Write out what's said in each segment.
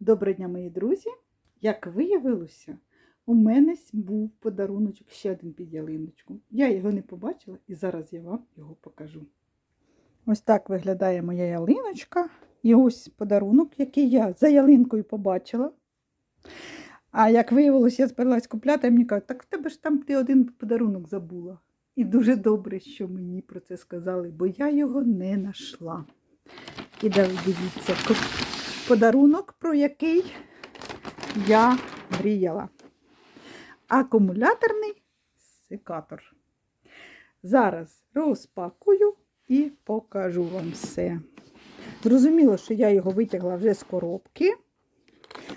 Доброго дня, мої друзі! Як виявилося, у мене був подаруночок ще один під ялиночку. Я його не побачила і зараз я вам його покажу. Ось так виглядає моя ялиночка. І ось подарунок, який я за ялинкою побачила. А як виявилося, я збиралась купляти, а мені кажуть, так в тебе ж там ти один подарунок забула. І дуже добре, що мені про це сказали, бо я його не знайшла. І дивіться, подарунок, про який я мріяла. Акумуляторний секатор. Зараз розпакую і покажу вам все. Зрозуміло, що я його витягла вже з коробки,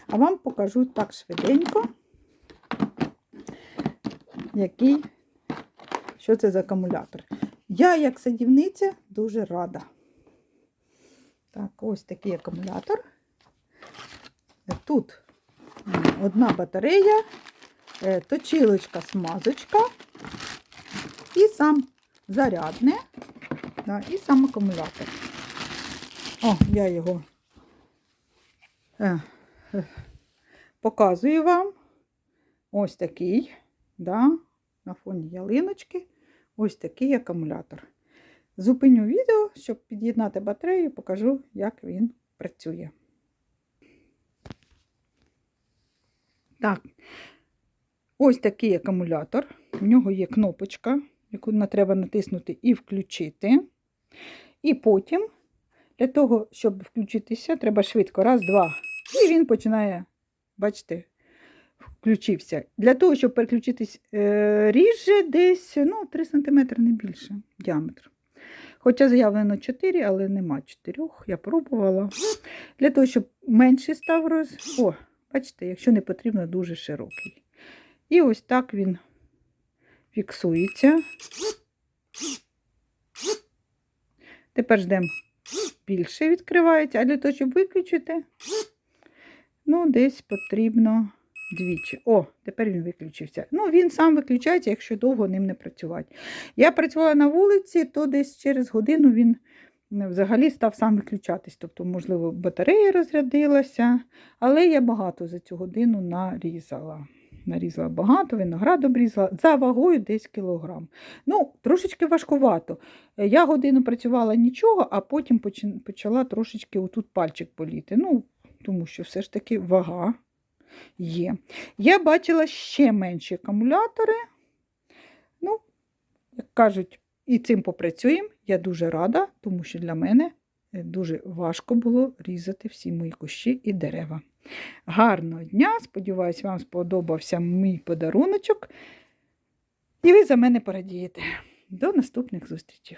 а вам покажу так швиденько, який, що це за акумулятор. Я, як садівниця, дуже рада. Так, ось такий акумулятор. Тут одна батарея, точилочка, смазочка і сам зарядне, да, і сам акумулятор. О, я його е, е, показую вам. Ось такий, да, на фоні ялиночки, ось такий акумулятор. Зупиню відео, щоб під'єднати батарею, покажу, як він працює. Так, ось такий акумулятор. В нього є кнопочка, яку треба натиснути і включити. І потім, для того, щоб включитися, треба швидко. Раз, два. І він починає, бачите, включився. Для того, щоб переключитись, ріже десь ну, 3 см не більше діаметр. Хоча заявлено 4, але нема 4. Я пробувала. Для того, щоб менший став роз... О, бачите, якщо не потрібно, дуже широкий. І ось так він фіксується. Тепер ждемо більше відкривається, а для того, щоб виключити, ну, десь потрібно двічі. О, тепер він виключився. Ну, він сам виключається, якщо довго ним не працювати. Я працювала на вулиці, то десь через годину він взагалі став сам виключатись. Тобто, можливо, батарея розрядилася, але я багато за цю годину нарізала. Нарізала багато, виноград обрізала, за вагою десь кілограм. Ну, трошечки важкувато. Я годину працювала нічого, а потім почала трошечки отут пальчик боліти. Ну, тому що все ж таки вага є. Я бачила ще менші акумулятори. Ну, як кажуть, і цим попрацюємо. Я дуже рада, тому що для мене дуже важко було різати всі мої кущі і дерева. Гарного дня! Сподіваюсь, вам сподобався мій подаруночок. І ви за мене порадієте. До наступних зустрічей!